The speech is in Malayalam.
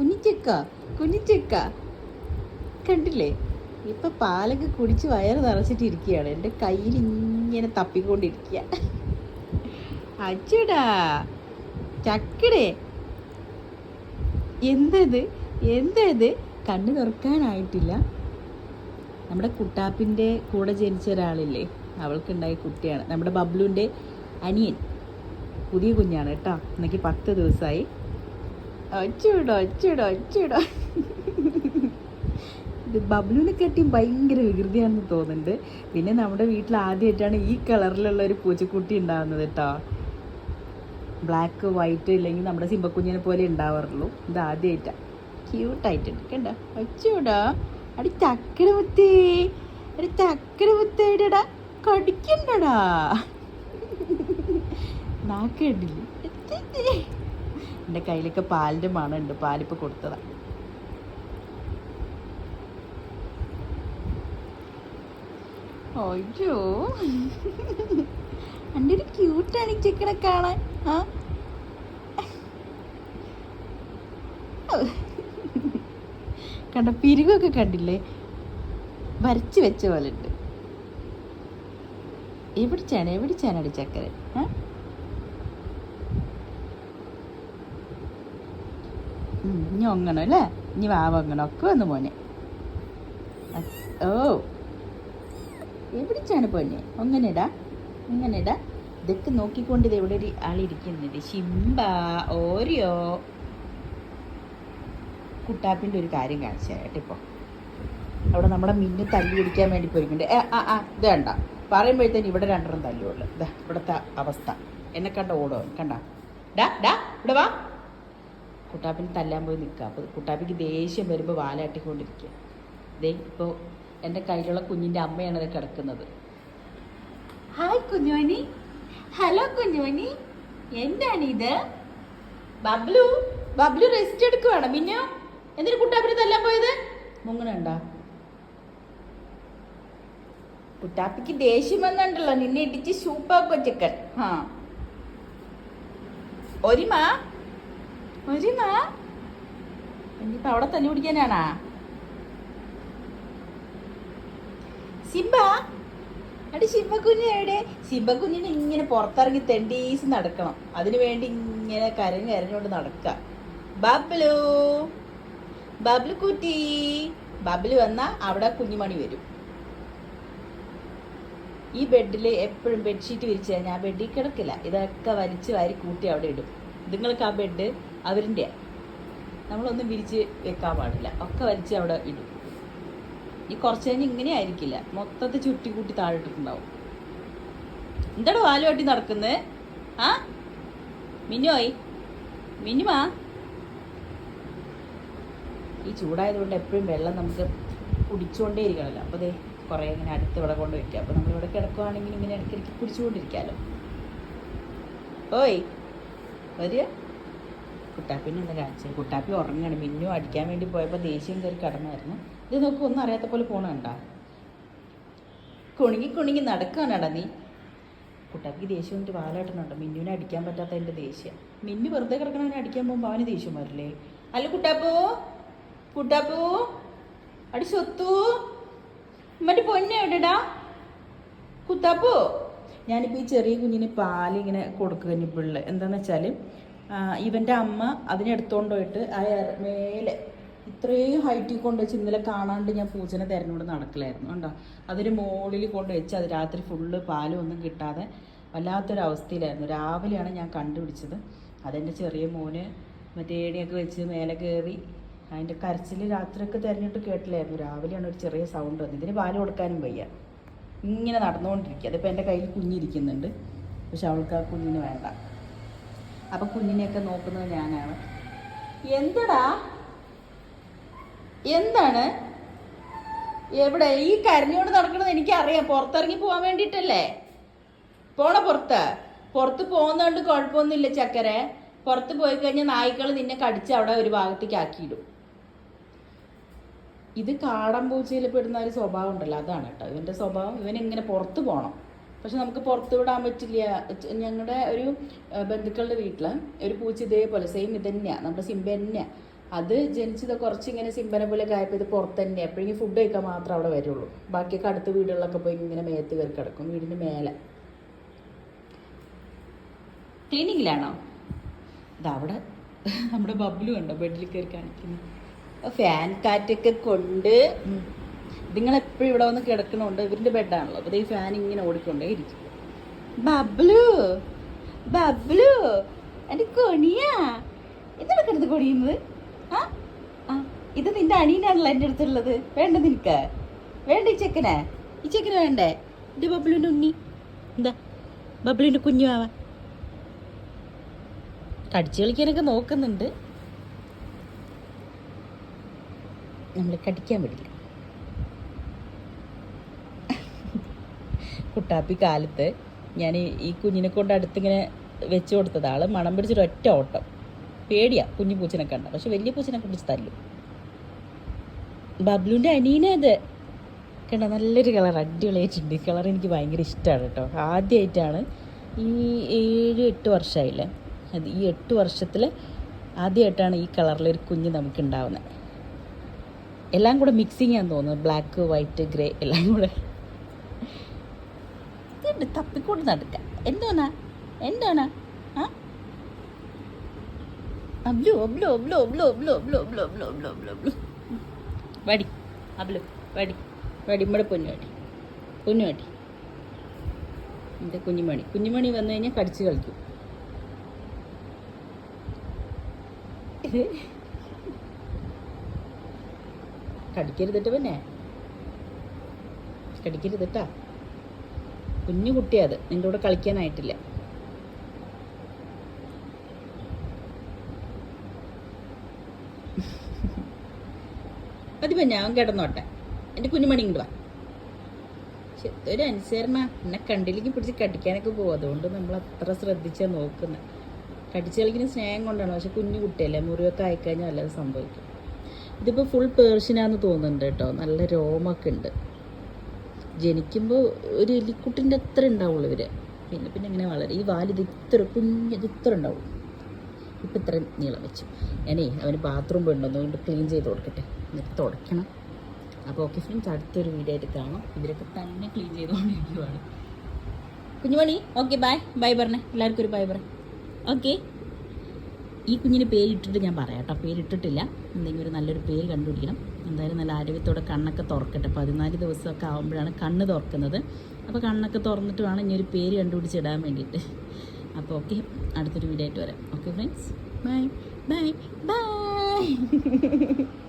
കുഞ്ഞിച്ചക്ക കുഞ്ഞിച്ചക്ക. കണ്ടില്ലേ? ഇപ്പൊ പാലൊക്കെ കുടിച്ച് വയറ് നിറച്ചിട്ടിരിക്കുകയാണ്. എന്റെ കയ്യിൽ ഇങ്ങനെ തപ്പിക്കൊണ്ടിരിക്കുക. അച്ചടാ ചക്കടേ. എന്തത്? എന്തത്? കണ്ണു തുറക്കാനായിട്ടില്ല. നമ്മുടെ കുട്ടാപ്പിന്റെ കൂടെ ജനിച്ച ഒരാളില്ലേ? അവൾക്കുണ്ടായ കുട്ടിയാണ്. നമ്മുടെ ബബ്ലുവിന്റെ അനിയൻ. പുതിയ കുഞ്ഞാണ് കേട്ടോ. എന്നേക്ക് പത്ത് ദിവസമായി. അച്ചൂടോ അച്ചൂടോ അച്ചൂടോ. ഇത് ബബ്ലുവിനെ കെട്ടി ഭയങ്കര വികൃതിയാണെന്ന് തോന്നുന്നുണ്ട്. പിന്നെ നമ്മുടെ വീട്ടിൽ ആദ്യമായിട്ടാണ് ഈ കളറിലുള്ള ഒരു പൂച്ചക്കുട്ടി ഉണ്ടാകുന്നത് കേട്ടോ. ബ്ലാക്ക് വൈറ്റ് ഇല്ലെങ്കിൽ നമ്മുടെ സിംബക്കുഞ്ഞിനെ പോലെ ഉണ്ടാവാറുള്ളൂ. ഇത് ആദ്യമായിട്ടാണ് ക്യൂട്ടായിട്ടുണ്ട് കണ്ട? ഒച്ചൂടാ അടി ചക്കര മുത്തേ അടി ചക്കര മുത്തേടടാ കടിക്കണ്ടടാ നാക്കണ്ടില്ലേ എന്റെ കയ്യിലൊക്കെ പാലിന്റെ മണമുണ്ട്. പാലിപ്പോൾ കൊടുത്തതാണ് അയ്യോ. എന്റെ ഒരു ക്യൂട്ടാണ് ഈ ചെക്കനെ കാണാൻ. ആ. കണ്ട പിരികൊക്കെ കണ്ടില്ലേ? വരച്ച് വെച്ച പോലെ ഉണ്ട്. എവിടിച്ചാണ് എവിടിച്ചാണ് ചക്കര ആ? ഇനി ഒങ്ങണം അല്ലേ? ഇനി വാവങ്ങണം ഒക്കെ വന്ന് മോനെ. ഓ. എവിടിച്ചാണ് പോന്നെ? ഒങ്ങനെടാ ഇങ്ങനെടാ. ഇതൊക്കെ നോക്കിക്കൊണ്ട് ഇത് എവിടെ ഒരു ആളിരിക്കുന്നത് ശിംബ ഓരിയോ? കുട്ടാപ്പിന്റെ ഒരു കാര്യം കാണിച്ചു തരാം ഇപ്പോൾ അവിടെ നമ്മുടെ മിന്നു തല്ലി പിടിക്കാൻ വേണ്ടി പോയിട്ടുണ്ട് ആ ആ ഇത് കണ്ട. പറയുമ്പോഴത്തേന് ഇവിടെ രണ്ടെണ്ണം തല്ലുള്ളൂ. ഇതാ ഇവിടുത്തെ അവസ്ഥ. എന്നെ കണ്ട ഓടോ കണ്ട. ഡാ ഡാ ഇവിടെ വാ. കുട്ടാപ്പിന് തല്ലാൻ പോയി നിൽക്കുക. അപ്പോൾ കുട്ടാപ്പിക്ക് ദേഷ്യം വരുമ്പോൾ വാലാട്ടിക്കൊണ്ടിരിക്കുക. ദേ ഇപ്പോൾ എന്റെ കയ്യിലുള്ള കുഞ്ഞിന്റെ അമ്മയാണ് അത് കിടക്കുന്നത്. ഹായ് കുഞ്ഞുമണി. ഹലോ കുഞ്ഞോനി എന്താണിത്? ബബ്ലു ബബ്ലു റെസ്റ്റ് എടുക്കുവാണ്. മിന്നു എന്തിനു കുട്ടാപ്പിന് തല്ലാൻ പോയത്? മുങ്ങണുണ്ടോ? കുട്ടാപ്പിക്ക് ദേഷ്യം വന്നുണ്ടല്ലോ നിന്നെ ഇടിച്ച് സൂപ്പാക്കോ ചിക്കൻ ആ ഒരിമാ ഒരിമാ ഇനിയിപ്പോ അവിടെ തന്നെ പിടിക്കാനാണാ സിംബ അടി സിംബക്കുഞ്ഞ് എവിടെ? സിംബക്കുഞ്ഞിന് ഇങ്ങനെ പുറത്തിറങ്ങി തെണ്ടീസ് നടക്കണം. അതിനു വേണ്ടി ഇങ്ങനെ കരഞ്ഞ് കരഞ്ഞുകൊണ്ട് നടക്ക ബബ്ലു ബബ്ലു കുട്ടി ബബ്ലു വന്നാ അവിടെ കുഞ്ഞുമണി വരും. ഈ ബെഡിൽ എപ്പോഴും ബെഡ്ഷീറ്റ് വിരിച്ചു കഴിഞ്ഞാൽ ആ ബെഡിൽ കിടക്കില്ല. ഇതൊക്കെ വലിച്ചു വാരി കൂട്ടി അവിടെ ഇടും. നിങ്ങൾക്ക് ആ ബെഡ്? അവരിന്റെ നമ്മളൊന്നും വിരിച്ച് വെക്കാൻ പാടില്ല. ഒക്കെ വലിച്ച് അവിടെ ഇടും. ഈ കുറച്ച് കഴിഞ്ഞ് ഇങ്ങനെ ആയിരിക്കില്ല. മൊത്തത്തിൽ ചുറ്റി കൂട്ടി താഴെ ഇട്ടിട്ടുണ്ടാവും എന്താടോ വാൽ വട്ടി നടക്കുന്നത് ആ? മിന്നോയ് മിന്നുമാ? ഈ ചൂടായതുകൊണ്ട് എപ്പോഴും വെള്ളം നമുക്ക് കുടിച്ചുകൊണ്ടേ ഇരിക്കണമല്ലോ. അപ്പോൾ ദേ കുറേ ഇങ്ങനെ അടുത്ത് ഇവിടെ കൊണ്ട് വയ്ക്കുക. അപ്പോൾ നമ്മളിവിടെ കിടക്കുവാണെങ്കിൽ ഇങ്ങനെ ഇടയ്ക്കിടയ്ക്ക് കുടിച്ചുകൊണ്ടിരിക്കാമല്ലോ. ഓയ് വരിക. കുട്ടാപ്പിനെ ഒന്ന് കാണിച്ചത് കുട്ടാപ്പി ഉറങ്ങാണ്. മിന്നു അടിക്കാൻ വേണ്ടി പോയപ്പോൾ ദേഷ്യം കയറി കിടന്നായിരുന്നു. ഇത് നോക്ക് ഒന്നും അറിയാത്ത പോലെ പോണ കണ്ടാ. കുണുങ്ങി കുണുങ്ങി നടക്കാനാടാ നീ. കുട്ടാപ്പിക്ക് ദേഷ്യം എന്നിട്ട് വാലാട്ടനുണ്ട് മിന്നുവിനെ അടിക്കാൻ പറ്റാത്ത എന്റെ ദേഷ്യം. മിന്നു വെറുതെ കിടക്കണവനെ അടിക്കാൻ പോകുമ്പോൾ അവന് ദേഷ്യം വരില്ലേ? അല്ല കുട്ടാപ്പോ കുട്ടാപ്പോ അടി സ്വത്തു. മറ്റേ പൊന്നെ എവിടെടാ? കുത്താപ്പോ ഞാനിപ്പോൾ ഈ ചെറിയ കുഞ്ഞിന് പാലിങ്ങനെ കൊടുക്കുക നിപ്പിളിൽ എന്താണെന്ന് വെച്ചാൽ ഇവന്റെ അമ്മ അതിനെടുത്തോണ്ട് പോയിട്ട് ആ മേലെ ഇത്രയും ഹൈറ്റിൽ കൊണ്ട് വെച്ച് ഇന്നലെ കാണാണ്ട് ഞാൻ പൂജന തരനോട് നടക്കലായിരുന്നു കണ്ടോ? അതൊരു മുകളിൽ കൊണ്ട് വെച്ച് അത് രാത്രി ഫുള്ള് പാലും ഒന്നും കിട്ടാതെ വല്ലാത്തൊരു അവസ്ഥയിലായിരുന്നു രാവിലെയാണ് ഞാൻ കണ്ടുപിടിച്ചത്. അതെന്റെ ചെറിയ മോന് മറ്റേ ഏണിയൊക്കെ വെച്ച് മേലെ കയറി അതിന്റെ കരച്ചിൽ രാത്രിയൊക്കെ തിരഞ്ഞിട്ട് കേട്ടില്ലായിരുന്നു. രാവിലെയാണ് ഒരു ചെറിയ സൗണ്ട് വന്നത്. ഇതിന് പാൽ കൊടുക്കാനും വയ്യ. ഇങ്ങനെ നടന്നുകൊണ്ടിരിക്കുക. അതിപ്പോൾ എന്റെ കയ്യിൽ കുഞ്ഞിരിക്കുന്നുണ്ട്. പക്ഷെ അവൾക്ക് ആ കുഞ്ഞിന് വേണ്ട. അപ്പം കുഞ്ഞിനെയൊക്കെ നോക്കുന്നത് ഞാനാണ്. എന്തടാ? എന്താണ്? എവിടെ? ഈ കരഞ്ഞോണ്ട് നടക്കണത് എനിക്കറിയാം. പുറത്തിറങ്ങി പോകാൻ വേണ്ടിയിട്ടല്ലേ? പോണ പുറത്ത്? പുറത്ത് പോകുന്നതുകൊണ്ട് കുഴപ്പമൊന്നുമില്ല ചക്കരെ. പുറത്ത് പോയി കഴിഞ്ഞാൽ നായ്ക്കൾ നിന്നെ കടിച്ച് അവിടെ ഒരു ഭാഗത്തേക്ക് ആക്കിയിടും. ഇത് കാടൻ പൂച്ചയിൽ പെടുന്ന ഒരു സ്വഭാവം ഉണ്ടല്ലോ. അതാണ് കേട്ടോ. ഇവന്റെ സ്വഭാവം. ഇവൻ ഇങ്ങനെ പുറത്ത് പോകണം പക്ഷെ നമുക്ക് പുറത്ത് വിടാൻ പറ്റില്ല. ഞങ്ങളുടെ ഒരു ബന്ധുക്കളുടെ വീട്ടിൽ ഒരു പൂച്ച ഇതേപോലെ സെയിം ഇത് തന്നെയാണ് നമ്മുടെ സിംബ തന്നെയാണ് അത് ജനിച്ചത് കുറച്ച് ഇങ്ങനെ സിംബനെ പോലെ ആയപ്പോൾ ഇത് പുറത്ത് തന്നെ എപ്പോഴെങ്കിലും ഫുഡ് കഴിക്കാൻ മാത്രമേ അവിടെ വരുള്ളൂ. ബാക്കിയൊക്കെ അടുത്ത വീടുകളിലൊക്കെ പോയി ഇങ്ങനെ മേത്ത് കയറി കിടക്കും വീടിന് മേലെ. ക്ലീനിങ്ങിലാണോ? ഇതവിടെ നമ്മുടെ ബബ്ലു ഉണ്ടോ ബെഡിൽ കയറി കാണിക്കുന്നു? ഫാൻ കാറ്റൊക്കെ കൊണ്ട് നിങ്ങളെപ്പോഴും ഇവിടെ വന്ന് കിടക്കണോണ്ട്. ഇവരുടെ ബെഡാണല്ലോ അപ്പോൾ ഈ ഫാൻ ഇങ്ങനെ ഓടിക്കൊണ്ടേ ഇരിക്കും. ബബ്ലു ബബ്ലു എന്റെ കൊണിയാ. എന്താണ് കിടന്ന് കൊണിയുന്നത്? ആ ആ ഇത് നിന്റെ അണീനാണല്ലോ എന്റെ അടുത്തുള്ളത്. വേണ്ട നിനക്ക്. വേണ്ട ഈ ചെക്കനെ. ഈ ചെക്കന് വേണ്ടേ? ഇത് ബബ്ലുവിന്റെ ഉണ്ണി. എന്താ? ബബ്ലുവിന്റെ കുഞ്ഞു ആവാൻ കടിച്ചു കളിക്കാനൊക്കെ നോക്കുന്നുണ്ട്. നമ്മൾ കടിക്കാൻ പറ്റില്ല കുട്ടാപ്പി കാലത്ത് ഞാൻ ഈ കുഞ്ഞിനെ കൊണ്ട് അടുത്തിങ്ങനെ വെച്ച് കൊടുത്തത്. ആൾ മണം പിടിച്ചൊരു ഒറ്റ ഓട്ടം. പേടിയാ കുഞ്ഞു പൂച്ചനെ കണ്ട. പക്ഷെ വലിയ പൂച്ചനെ പിടിച്ച് തല്ലും. ബബ്ലുവിന്റെ അനീനെ അത് കണ്ട നല്ലൊരു കളർ അടിപൊളിയായിട്ടുണ്ട് ഈ കളർ എനിക്ക് ഭയങ്കര ഇഷ്ടമാണ് കേട്ടോ. ആദ്യമായിട്ടാണ് ഈ ഏഴ് എട്ട് വർഷമായില്ലേ? അത് ഈ എട്ട് വർഷത്തിൽ ആദ്യമായിട്ടാണ് ഈ കളറിലൊരു കുഞ്ഞ് നമുക്ക് ഉണ്ടാവുന്നത് എല്ലാം കൂടെ മിക്സിങ് ആണെന്ന് തോന്നുന്നു. ബ്ലാക്ക് വൈറ്റ് ഗ്രേ എല്ലാം കൂടെ. ഇതുണ്ട് തപ്പിക്കൊണ്ട് നടക്കുക എന്തോന്നാ എന്തോന്നാ ആ അബ്ലു അബ്ലു അബ്ലു അബ്ലു അബ്ലു അബ്ലു അബ്ലു അബ്ലു അബ്ലു അബ്ലു അബ്ലു വടി അബ്ലു വടി വടി ഇവിടെ പൊന്നുവടി പൊന്നുവടി എന്റെ കുഞ്ഞുമണി കുഞ്ഞുമണി വന്നു കഴിഞ്ഞാൽ കടിച്ചു കളിക്കും കടിക്കരുതിട്ട് പിന്നെ കടിക്കരുതിട്ടാ കുഞ്ഞു കുട്ടിയാ അത്. നിന്റെ കൂടെ കളിക്കാനായിട്ടില്ല. അതിപ്പോ ഞാൻ കിടന്നോട്ടെ. എന്റെ കുഞ്ഞുമണി ഇങ്ങോട്ട് വാ. ഒരു അനുസരണ. എന്നെ കണ്ടില്ലെങ്കിൽ പിടിച്ച് കടിക്കാനൊക്കെ പോകും അതുകൊണ്ട് നമ്മൾ അത്ര ശ്രദ്ധിച്ചാൽ നോക്കുന്നത് കടിച്ചു കളിക്കുന്ന സ്നേഹം കൊണ്ടാണ്. പക്ഷെ കുഞ്ഞു കുട്ടിയല്ലേ മുറിവൊക്കെ ആയിക്കഴിഞ്ഞാൽ വല്ലതും സംഭവിക്കും. ഇതിപ്പോൾ ഫുൾ പേർഷ്യനാന്ന് തോന്നുന്നുണ്ട് കേട്ടോ. നല്ല രോമൊക്കെ ഉണ്ട്. ജനിക്കുമ്പോൾ ഒരു എലിക്കുട്ടിന്റെ അത്ര ഉണ്ടാവുള്ളൂ ഇവർ. പിന്നെ പിന്നെ ഇങ്ങനെ വളരെ. ഈ വാൽ ഇത് ഇത്ര കുഞ്ഞ് ഇത് ഇത്ര ഉണ്ടാവും. ഇപ്പം ഇത്ര നീളം വെച്ചു. ഞാനേ അവന് ബാത്റൂം പോയിട്ടുണ്ടോ. അതുകൊണ്ട് ക്ലീൻ ചെയ്ത് കൊടുക്കട്ടെ. എന്നിട്ട് തുടയ്ക്കണം. അപ്പോൾ ഓക്കെ ഫ്രണ്ട്സ് അടുത്തൊരു വീഡിയോ ആയിട്ട് കാണാം. ഇവരൊക്കെ തന്നെ ക്ലീൻ ചെയ്തുകൊണ്ടിരിക്കുവാണ് കുഞ്ഞുമണി ഓക്കെ ബൈ ബൈ പറഞ്ഞേ. എല്ലാവർക്കും ഒരു ബൈ പറ. ഓക്കെ ഈ കുഞ്ഞിന് പേരിട്ടിട്ട് ഞാൻ പറയാം കേട്ടോ. പേരിട്ടിട്ടില്ല. എന്തെങ്കിലും ഒരു നല്ലൊരു പേര് കണ്ടുപിടിക്കണം. എന്തായാലും നല്ല ആരോഗ്യത്തോടെ കണ്ണൊക്കെ തുറക്കട്ടെ. പതിനാല് ദിവസമൊക്കെ ആകുമ്പോഴാണ് കണ്ണ് തുറക്കുന്നത്. അപ്പോൾ കണ്ണൊക്കെ തുറന്നിട്ട് വേണം ഇനി ഒരു പേര് കണ്ടുപിടിച്ചിടാൻ വേണ്ടിയിട്ട്. അപ്പോൾ ഓക്കെ അടുത്തൊരു വീഡിയോ ആയിട്ട് വരാം. Okay friends bye bye bye